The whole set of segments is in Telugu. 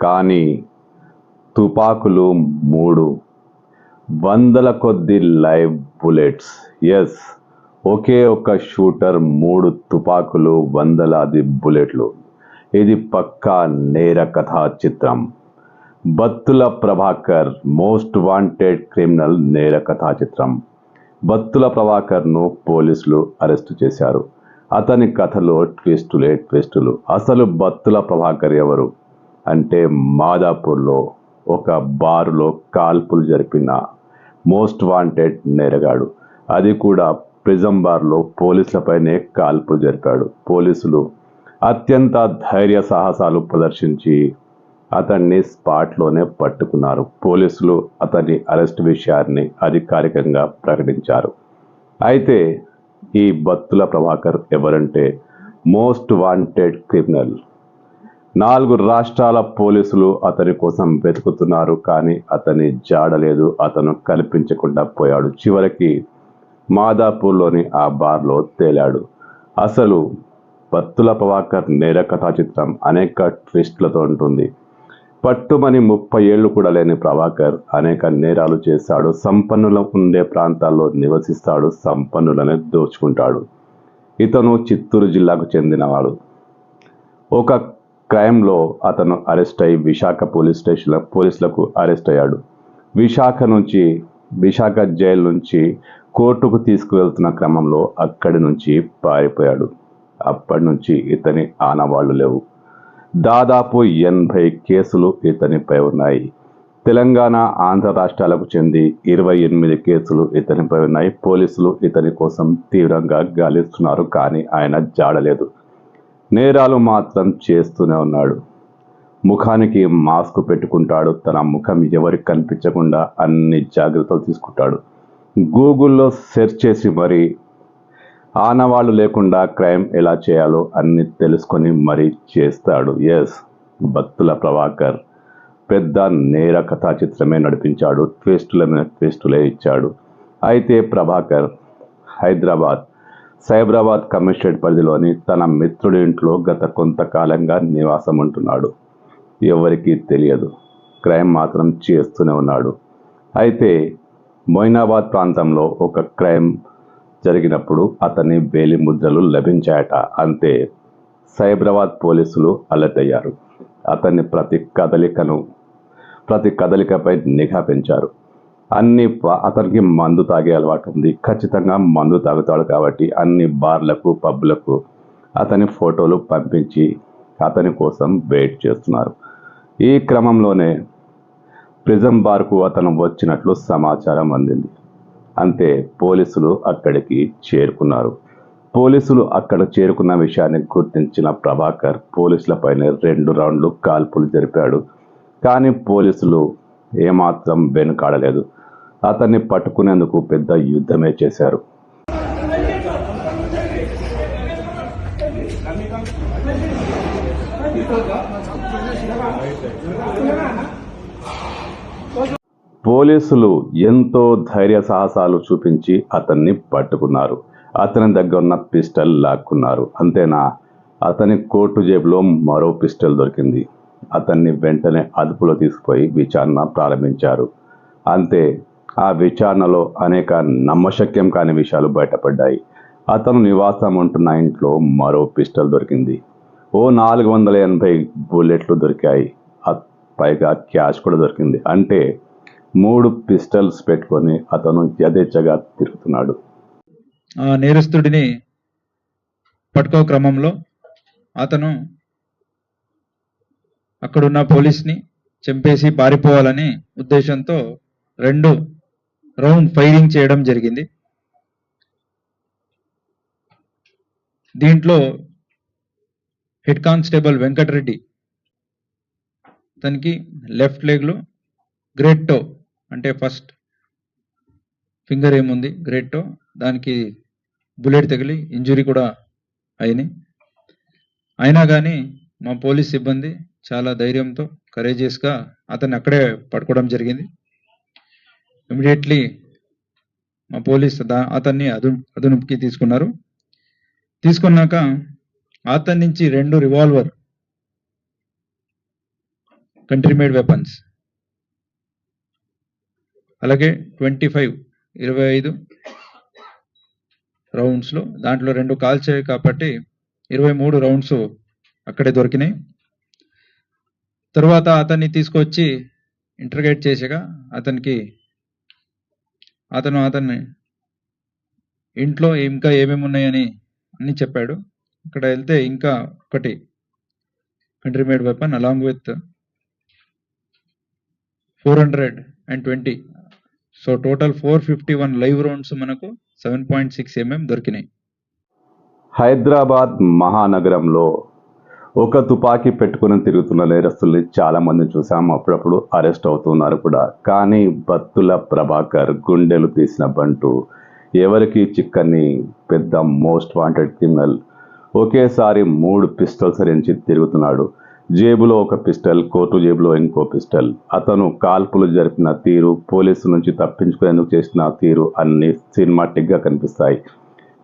కానీ తుపాకులు మూడు. వందల కొద్ది లైవ్ బుల్లెట్స్. ఎస్ ఒకే ఒక షూటర్ మూడు తుపాకులు వందలాది బుల్లెట్లు. ఇది పక్కా నేర కథా చిత్రం. Battula Prabhakar most wanted criminal నేర కథా చిత్రం. బత్తుల ప్రభాకర్ను పోలీసులు అరెస్టు చేశారు. అతని కథలో ట్విస్టులే ట్విస్టులు. అసలు బత్తుల ప్రభాకర్ ఎవరు? అంటే మాదాపూర్లో ఒక బారులో కాల్పులు జరిపిన మోస్ట్ వాంటెడ్ నేరగాడు. అది కూడా ప్రిజం బార్లో పోలీసులపైనే కాల్పులు జరిపాడు. పోలీసులు అత్యంత ధైర్య సాహసాలు ప్రదర్శించి అతన్ని స్పాట్లోనే పట్టుకున్నారు. పోలీసులు అతని అరెస్ట్ విషయాన్ని అధికారికంగా ప్రకటించారు. అయితే ఈ బత్తుల ప్రభాకర్ ఎవరంటే మోస్ట్ వాంటెడ్ క్రిమినల్. నాలుగు రాష్ట్రాల పోలీసులు అతని కోసం వెతుకుతున్నారు కానీ అతని జాడలేదు అతను కనిపించకుండా పోయాడు. చివరికి మాదాపూర్లోని ఆ బార్లో తేలాడు. అసలు పత్తుల ప్రభాకర్ నేర కథా చిత్రం అనేక ట్విస్ట్లతో ఉంటుంది. పట్టుమని ముప్పై ఏళ్ళు కూడా లేని ప్రభాకర్ అనేక నేరాలు చేశాడు. సంపన్నుల ఉండే ప్రాంతాల్లో నివసిస్తాడు. సంపన్నులనే దోచుకుంటాడు. ఇతను చిత్తూరు జిల్లాకు చెందినవాడు. ఒక క్రైమ్లో అతను అరెస్ట్ అయి విశాఖ పోలీస్ స్టేషన్లో పోలీసులకు అరెస్ట్ అయ్యాడు. విశాఖ నుంచి విశాఖ జైలు నుంచి కోర్టుకు తీసుకువెళ్తున్న క్రమంలో అక్కడి నుంచి పారిపోయాడు. అప్పటి నుంచి ఇతని ఆనవాళ్ళు లేవు. దాదాపు ఎనభై కేసులు ఇతనిపై ఉన్నాయి. తెలంగాణ ఆంధ్ర రాష్ట్రాలకు చెంది ఇరవై ఎనిమిది కేసులు ఇతనిపై ఉన్నాయి. పోలీసులు ఇతని కోసం తీవ్రంగా గాలిస్తున్నారు కానీ ఆయన జాడలేదు. నేరాలు మాత్రం చేస్తూనే ఉన్నాడు. ముఖానికి మాస్క్ పెట్టుకుంటాడు. తన ముఖం ఎవరికి కనిపించకుండా అన్ని జాగ్రత్తలు తీసుకుంటాడు. గూగుల్లో సెర్చ్ చేసి మరి ఆనవాళ్ళు లేకుండా క్రైమ్ ఎలా చేయాలో అన్ని తెలుసుకొని మరీ చేస్తాడు. ఎస్ భక్తుల ప్రభాకర్ పెద్ద నేర కథా చిత్రమే నడిపించాడు. ట్విస్టుల మీద ట్విస్టులే ఇచ్చాడు. అయితే ప్రభాకర్ హైదరాబాద్ సైబరాబాద్ కమిషనరేట్ పరిధిలోని తన మిత్రుడి ఇంట్లో గత కొంతకాలంగా నివాసం ఉంటున్నాడు. ఎవరికీ తెలియదు. క్రైమ్ మాత్రం చేస్తూనే ఉన్నాడు. అయితే మొయినాబాద్ ప్రాంతంలో ఒక క్రైమ్ జరిగినప్పుడు అతని వేలి ముద్రలు లభించాయట. అంతే సైబరాబాద్ పోలీసులు అలర్ట్ అయ్యారు. అతన్ని ప్రతి కదలికను ప్రతి కదలికపై నిఘా పెంచారు. అన్ని ప- అతనికి మందు తాగే అలవాటు ఉంది. ఖచ్చితంగా మందు తాగుతాడు కాబట్టి అన్ని బార్లకు పబ్లకు అతని ఫోటోలు పంపించి అతని కోసం వెయిట్ చేస్తున్నారు. ఈ క్రమంలోనే ప్రిజం బార్కు అతను వచ్చినట్లు సమాచారం అందింది. అంతే పోలీసులు అక్కడికి చేరుకున్నారు. పోలీసులు అక్కడ చేరుకున్న విషయాన్ని గుర్తించిన ప్రభాకర్ పోలీసులపైనే రెండు రౌండ్లు కాల్పులు జరిపాడు. కానీ పోలీసులు ఏమాత్రం వెనుకాడలేదు. అతన్ని పట్టుకునేందుకు పెద్ద యుద్ధమే చేశారు. పోలీసులు ఎంతో ధైర్య సాహసాలు చూపించి అతన్ని పట్టుకున్నారు. అతని దగ్గర ఉన్న పిస్టల్ లాక్కున్నారు. అంతేనా? అతని కోటు జేబులో మరో పిస్టల్ దొరికింది. అతన్ని వెంటనే అదుపులో తీసుకుపోయి విచారణ ప్రారంభించారు. అంతే ఆ విచారణలో అనేక నమ్మశక్యం కాని విషయాలు బయటపడ్డాయి. అతను నివాసం ఉంటున్న ఇంట్లో మరో పిస్టల్ దొరికింది. ఓ నాలుగు వందల ఎనభై బుల్లెట్లు దొరికాయి. పైగా క్యాష్ కూడా దొరికింది. అంటే మూడు పిస్టల్స్ పెట్టుకొని అతను యథేచ్ఛగా తిరుగుతున్నాడు. ఆ నేరస్తుడిని పట్టుకో క్రమంలో అతను అక్కడున్న పోలీస్ని చంపేసి పారిపోవాలని ఉద్దేశంతో రెండు రౌండ్ ఫైరింగ్ చేయడం జరిగింది. దీంట్లో హెడ్ కానిస్టేబుల్ వెంకటరెడ్డి తనకి లెఫ్ట్ లెగ్లో గ్రేట్ టో అంటే ఫస్ట్ ఫింగర్ ఏముంది? గ్రేట్ టో దానికి బుల్లెట్ తగిలి ఇంజురీ కూడా అయినాయి. అయినా కానీ మా పోలీస్ సిబ్బంది చాలా ధైర్యంతో కరేజియస్గా అతన్ని అక్కడే పట్టుకోవడం జరిగింది. ఇమీడియట్లీ మా పోలీస్ దా- అతన్ని అదు అదునుపుకి తీసుకున్నారు. తీసుకున్నాక అతని నుంచి రెండు రివాల్వర్ కంట్రీ మేడ్ వెపన్స్ అలాగే ట్వంటీ ఫైవ్ ఇరవై ఐదు రౌండ్స్లో దాంట్లో రెండు కాల్చాయి కాబట్టి ఇరవై మూడు రౌండ్స్ అక్కడే దొరికినాయి. తర్వాత అతన్ని తీసుకొచ్చి ఇంటర్గేట్ చేసాక అతనికి అతను అతన్ని ఇంట్లో ఇంకా ఏమేమి ఉన్నాయని అన్ని చెప్పాడు. అక్కడ వెళ్తే ఇంకా ఒకటి country made weapon along with four hundred and twenty. So total four fifty one live rounds మనకు సెవెన్ పాయింట్ సిక్స్ ఎంఎం దొరికినాయి. హైదరాబాద్ మహానగరంలో ఒక తుపాకీ పెట్టుకుని తిరుగుతున్న నేరస్తుల్ని చాలామందిని చూసాం. అప్పుడప్పుడు అరెస్ట్ అవుతున్నారు కూడా. కానీ బత్తుల ప్రభాకర్ గుండెలు తీసిన బంటు. ఎవరికి చిక్కని పెద్ద మోస్ట్ వాంటెడ్ క్రిమినల్. ఒకేసారి మూడు పిస్టల్స్ రించి తిరుగుతున్నాడు. జేబులో ఒక పిస్టల్ కోర్టు జేబులో ఇంకో పిస్టల్. అతను కాల్పులు జరిపిన తీరు పోలీసు నుంచి తప్పించుకునేందుకు చేసిన తీరు అన్ని సినిమాటిక్గా కనిపిస్తాయి.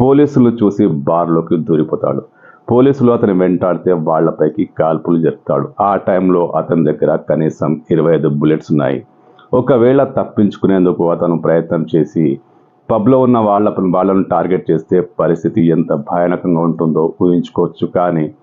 పోలీసులు చూసి బార్లోకి దూరిపోతాడు. పోలీసులు అతని వెంటాడితే వాళ్ళపైకి కాల్పులు జరుపుతాడు. ఆ టైంలో అతని దగ్గర కనీసం ఇరవై ఐదు బుల్లెట్స్ ఉన్నాయి. ఒకవేళ తప్పించుకునేందుకు అతను ప్రయత్నం చేసి పబ్లో ఉన్న వాళ్ళ వాళ్ళను టార్గెట్ చేస్తే పరిస్థితి ఎంత భయానకంగా ఉంటుందో ఊహించుకోవచ్చు కానీ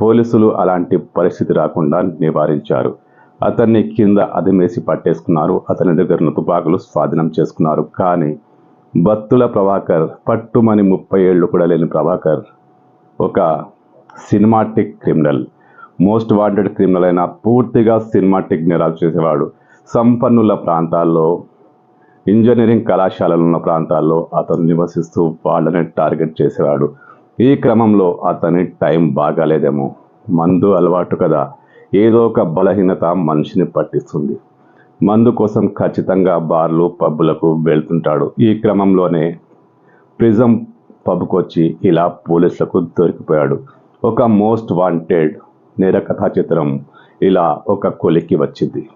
పోలీసులు అలాంటి పరిస్థితి రాకుండా నివారించారు. అతన్ని కింద అదిమేసి పట్టేసుకున్నారు. అతని దగ్గర ఉన్న తుపాకులు స్వాధీనం చేసుకున్నారు. కానీ బత్తుల ప్రభాకర్ పట్టుమని ముప్పై ఏళ్ళు కూడా లేని ప్రభాకర్ ఒక cinematic criminal most wanted criminal అయిన పూర్తిగా సినిమాటిక్ నేరాలు చేసేవాడు. సంపన్నుల ప్రాంతాల్లో ఇంజనీరింగ్ కళాశాలలు ఉన్న ప్రాంతాల్లో అతను నివసిస్తూ వాళ్ళని టార్గెట్ చేసేవాడు. ఈ క్రమంలో అతని టైం బాగాలేదేమో. మందు అలవాటు కదా. ఏదో ఒక బలహీనత మనిషిని పట్టిస్తుంది. మందు కోసం ఖచ్చితంగా బార్లు పబ్బులకు వెళ్తుంటాడు. ఈ క్రమంలోనే ప్రిజం పబ్కొచ్చి ఇలా పోలీసులకు దొరికిపోయాడు. ఒక మోస్ట్ వాంటెడ్ నేర కథా చిత్రం ఇలా ఒక కొలికి వచ్చింది.